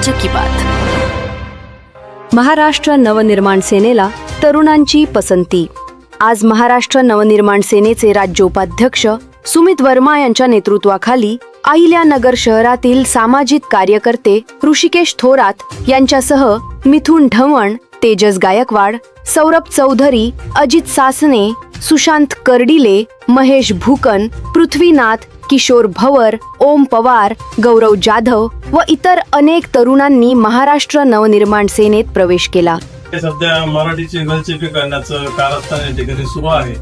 राज्य की बात. महाराष्ट्र नवनिर्माण सेनेला तरुणांची पसंती. आज महाराष्ट्र नवनिर्माण सेनेचे राज्य उपाध्यक्ष सुमित वर्मा यांच्या नेतृत्वाखाली अहिल्यानगर शहरातील सामाजिक कार्यकर्ते ऋषिकेश थोरात यांच्यासह मिथुन ढवण तेजस गायकवाड सौरभ चौधरी अजित सासने सुशांत कर्डिले महेश भूकन पृथ्वीनाथ किशोर भवर ओम पवार गौरव जाधव व इतर अनेक तरुणांनी महाराष्ट्र नवनिर्माण सेनेत प्रवेश केला. सध्या मराठीचे गलचेपी करण्याचं कारस्थान या ठिकाणी सुरू आहे.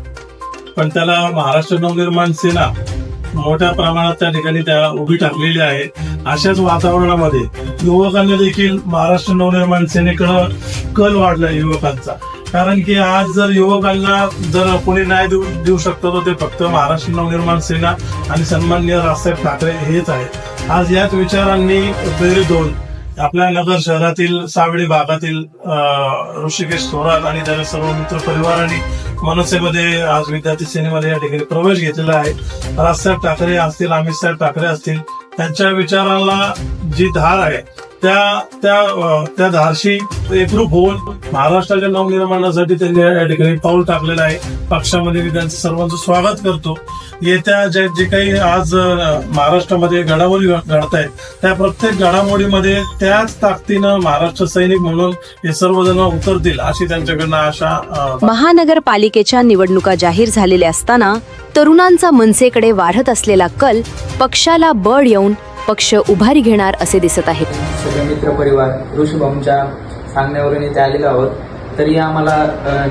पण त्याला महाराष्ट्र नवनिर्माण सेना मोठ्या प्रमाणात त्या ठिकाणी त्याला उभी टाकलेली आहे. अशाच वातावरणामध्ये युवकांना देखील महाराष्ट्र नवनिर्माण सेनेकडं कल वाढला युवकांचा. कारण की आज जर युवकांना जर कोणी न्याय देऊ देऊ शकतो तर ते फक्त महाराष्ट्र नवनिर्माण सेना आणि सन्माननीय राजसाहेब ठाकरे हेच आहे आज याच विचारांनी प्रेरित होऊन आपल्या नगर शहरातील सावळी भागातील ऋषिकेश थोरात आणि त्याच्या सर्व मित्र परिवारांनी मनसेमध्ये आज विद्यार्थी सेनेमध्ये या ठिकाणी प्रवेश घेतलेला आहे. राजसाहेब ठाकरे असतील अमित साहेब ठाकरे असतील त्यांच्या विचाराला जी धार आहे त्या त्या त्या धारशी एकरूप होऊन महाराष्ट्राच्या नवनिर्माणासाठी त्यांनी या ठिकाणी पाऊल टाकलेलं आहे. पक्षामध्ये मी त्यांचं सर्वांचं स्वागत करतो. येत्या जे जे काही आज महाराष्ट्रामध्ये घडामोडी घडत आहेत त्या प्रत्येक घडामोडीमध्ये त्याच ताकदीनं महाराष्ट्र सैनिक म्हणून हे सर्वजण उतरतील अशी त्यांच्याकडनं आशा महानगरपालिकेच्या निवडणुका जाहीर झालेल्या असताना तरुणांचा मनसेकडे वाढत असलेला कल पक्षाला बळ येऊन पक्ष उभारी घेणार असे दिसत आहे सगळे मित्र परिवार ऋषीभाऊंच्या सांगण्यावरून इथे आलेलो आहोत. तरी आम्हाला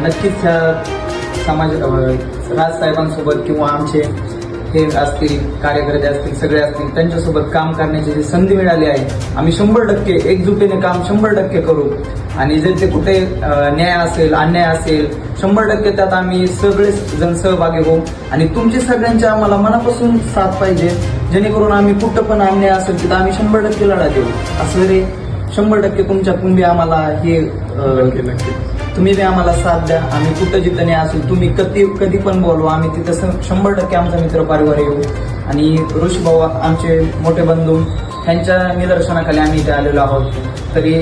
नक्कीच ह्या समाज राज साहेबांसोबत किंवा आमचे हे असतील कार्यकर्ते असतील सगळे असतील त्यांच्यासोबत काम करण्याची जी संधी मिळाली आहे आम्ही शंभर टक्के एकजुटीने काम शंभर टक्के करू. आणि जे ते कुठे न्याय असेल अन्याय असेल शंभर टक्के त्यात आम्ही सगळे जण सहभागी होऊ. आणि तुमची सगळ्यांची आम्हाला मनापासून साथ पाहिजे जेणेकरून आम्ही कुठं पण अन्याय असेल तिथं आम्ही शंभर टक्के लढा देऊ. असं रे शंभर टक्के तुमच्या कुंभी आम्हाला हे अ, तुम्ही बी आम्हाला साथ द्या. आम्ही कुठं जिथं नाही असेल तुम्ही कधी कधी पण बोलवा. आम्ही तिथं शंभर टक्के आमचा मित्र परिवार येऊ. आणि ऋषी भाऊ आमचे मोठे बंधू त्यांच्या निदर्शनाखाली आम्ही इथे आलेलो आहोत. तरी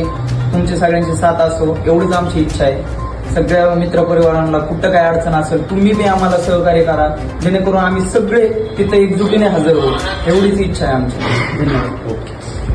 तुमची सगळ्यांची साथ असो एवढीच आमची इच्छा आहे. सगळ्या मित्रपरिवारांना कुठं काय अडचण असेल तुम्ही बी आम्हाला सहकार्य करा. जेणेकरून आम्ही सगळे तिथे एकजुटीने हजर होऊ. एवढीच इच्छा आहे आमची. धन्यवाद. ओके.